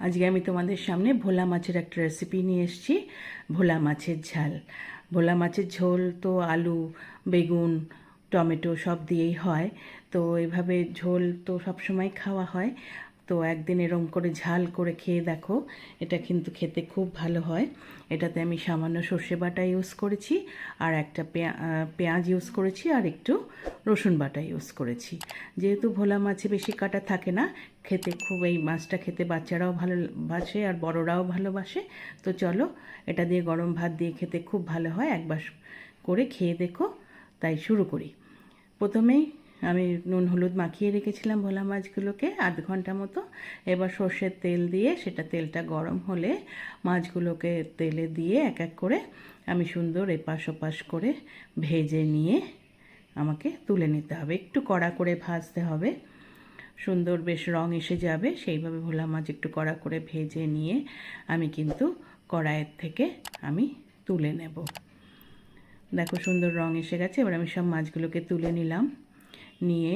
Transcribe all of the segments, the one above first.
আজকে আমি তোমাদের সামনে ভোলা মাছের একটা রেসিপি নিয়ে এসেছি। ভোলা মাছের ঝাল। ভোলা মাছের ঝোল তো আলু, বেগুন, টমেটো সব দিয়েই হয়। তো এভাবে ঝোল তো সবসময় খাওয়া হয়। তো একদিন এরম করে ঝাল করে খেয়ে দেখো, এটা কিন্তু খেতে খুব ভালো হয়। এটাতে আমি সামান্য সর্ষে বাটা ইউজ করেছি, আর একটা পেঁয়া- পেঁয়াজ ইউজ করেছি, আর একটু রসুন বাটা ইউজ করেছি। যেহেতু ভোলা মাছে বেশি কাটা থাকে না, খেতে খুব, এই মাছটা খেতে বাচ্চারাও ভালো বাসে আর বড়রাও ভালোবাসে। তো চলো, এটা দিয়ে গরম ভাত দিয়ে খেতে খুব ভালো হয়, একবার করে খেয়ে দেখো, তাই শুরু করি। প্রথমেই আমি নুন হলুদ মাখিয়ে রেখেছিলাম ভোলা মাছগুলোকে আধ ঘণ্টা মতো। এবার সর্ষের তেল দিয়ে সেটা তেলটা গরম হলে মাছগুলোকে তেলে দিয়ে এক এক করে আমি সুন্দর এপাশ ওপাশ করে ভেজে নিয়ে আমাকে তুলে নিতে হবে। একটু কড়া করে ভাজতে হবে। সুন্দর বেশ রং এসে যাবে, সেইভাবে ভোলা মাছ একটু কড়া করে ভেজে নিয়ে আমি কিন্তু কড়াইয়ের থেকে আমি তুলে নেব। দেখো সুন্দর রং এসে গেছে, এবার আমি সব মাছগুলোকে তুলে নিলাম। নিয়ে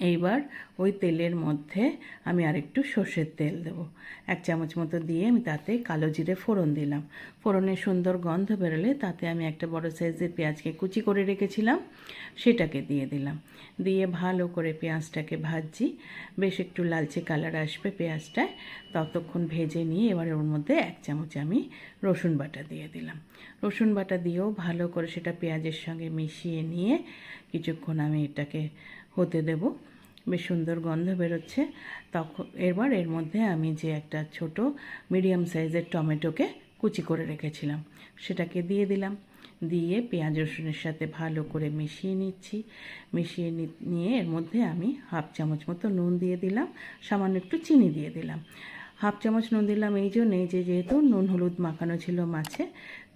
এইবার ওই তেলের মধ্যে আমি আরেকটু সর্ষের তেল দেবো। এক চামচ মতো দিয়ে আমি তাতে কালো জিরে ফোড়ন দিলাম। ফোড়নের সুন্দর গন্ধ বেরোলে তাতে আমি একটা বড় সাইজের পেঁয়াজকে কুচি করে রেখেছিলাম, সেটাকে দিয়ে দিলাম। দিয়ে ভালো করে পেঁয়াজটাকে ভাজছি। বেশ একটু লালচে কালার আসবে পেঁয়াজটায়। ততক্ষণ ভেজে নিয়ে এবার ওর মধ্যে এক চামচ আমি রসুন বাটা দিয়ে দিলাম। রসুন বাটা দিয়েও ভালো করে সেটা পেঁয়াজের সঙ্গে মিশিয়ে নিয়ে কিছুক্ষণ আমি এটাকে হতে দেব। বেশ সুন্দর গন্ধ বেরোচ্ছে। তখন এবার এর মধ্যে আমি যে একটা ছোট মিডিয়াম সাইজের টমেটোকে কুচি করে রেখেছিলাম, সেটাকে দিয়ে দিলাম। দিয়ে পেঁয়াজ রসুনের সাথে ভালো করে মিশিয়ে নিচ্ছি। মিশিয়ে নিয়ে এর মধ্যে আমি হাফ চামচ মতো নুন দিয়ে দিলাম। সামান্য একটু চিনি দিয়ে দিলাম। হাফ চামচ নুন দিলাম, এই জন্যে যে যেহেতু নুন হলুদ মাখানো ছিল মাছে,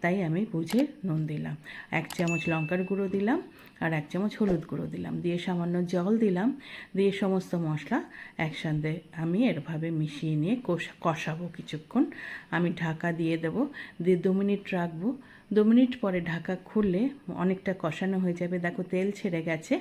তাই আমি বুঝে নুন দিলাম। এক চামচ লঙ্কার গুঁড়ো দিলাম আর এক চামচ হলুদ গুঁড়ো দিলাম। দিয়ে সামান্য জল দিলাম, দিয়ে সমস্ত মশলা একসাথে আমি এরভাবে মিশিয়ে নিয়ে কষ- কষাবো কিছুক্ষণ। আমি ঢাকা দিয়ে দেব, দিয়ে দু মিনিট রাখব। দু মিনিট পরে ঢাকা খুললে অনেকটা কষানো হয়ে যাবে। দেখো তেল ছেড়ে গেছে।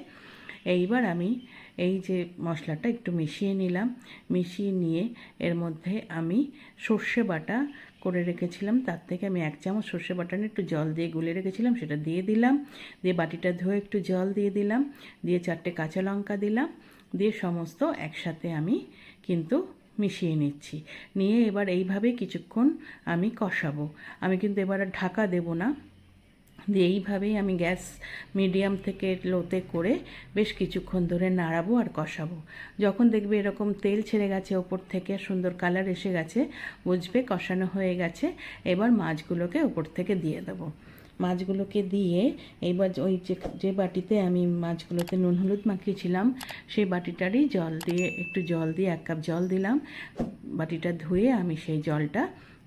এইবার আমি এই যে মশলাটা একটু মিশিয়ে নিলাম। মিশিয়ে নিয়ে এর মধ্যে আমি সর্ষে বাটা করে রেখেছিলাম। তার থেকে আমি এক চামচ সর্ষে বাটা একটু জল দিয়ে গুলে রেখেছিলাম, সেটা দিয়ে দিলাম। দিয়ে বাটিটা ধুয়ে একটু জল দিয়ে দিলাম। দিয়ে চারটে কাঁচা লঙ্কা দিলাম। দিয়ে সমস্ত একসাথে আমি কিন্তু মিশিয়ে নিচ্ছি। নিয়ে এবার এইভাবে কিছুক্ষণ আমি কষাবো। আমি কিন্তু এবার আর ঢাকা দেবো না। দিয়ে এইভাবেই আমি গ্যাস মিডিয়াম থেকে লোতে করে বেশ কিছুক্ষণ ধরে নাড়াবো আর কষাবো। যখন দেখবে এরকম তেল ছেড়ে গেছে ওপর থেকে, সুন্দর কালার এসে গেছে, বুঝবে কষানো হয়ে গেছে, এবার মাছগুলোকে ওপর থেকে দিয়ে দেবো। মাছগুলোকে দিয়ে এইবার ওই যে যে বাটিতে আমি মাছগুলোতে নুন হলুদ মাখিয়েছিলাম, সেই বাটিটারই জল দিয়ে, একটু জল দিয়ে এক কাপ জল দিলাম, বাটিটা ধুয়ে আমি সেই জলটা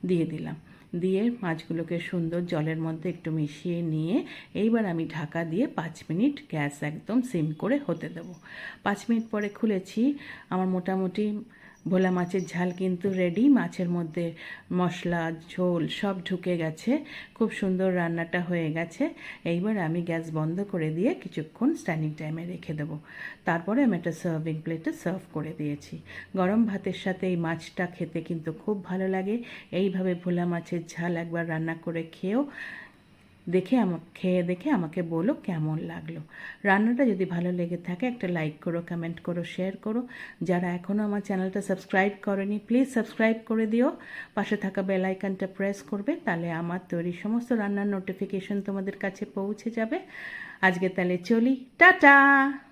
দিয়ে দিলাম। দিয়ে মাছগুলোকে সুন্দর জলের মধ্যে একটু মিশিয়ে নিয়ে এইবার আমি ঢাকা দিয়ে পাঁচ মিনিট গ্যাস একদম সিম করে হতে দেবো। পাঁচ মিনিট পরে খুলেছি, আমার মোটামুটি ভোলা মাছের ঝাল কিন্তু রেডি মাছের মধ্যে মশলা, ঝোল সব ঢুকে গেছে, খুব সুন্দর রান্নাটা হয়ে গেছে। এইবার আমি গ্যাস বন্ধ করে দিয়ে কিছুক্ষণ স্ট্যান্ডিং টাইমে রেখে দেবো। তারপরে আমি একটা সার্ভিং প্লেটে সার্ভ করে দিয়েছি। গরম ভাতের সাথে এই মাছটা খেতে কিন্তু খুব ভালো লাগে। এইভাবে ভোলা মাছের ঝাল একবার রান্না করে খেয়েও দেখে আমাকে খেয়ে দেখে আমাকে বলো কেমন লাগল। রান্নাটা যদি ভালো লেগে থাকে একটা লাইক করো কমেন্ট করো শেয়ার করো। যারা এখনও আমার চ্যানেলটা সাবস্ক্রাইব করেনি প্লিজ সাবস্ক্রাইব করে দিও। পাশে থাকা বেল আইকনটা প্রেস করবে, তাহলে আমার তৈরি সমস্ত রান্নার নোটিফিকেশন তোমাদের কাছে পৌঁছে যাবে। আজকে তাহলে চলি, টাটা!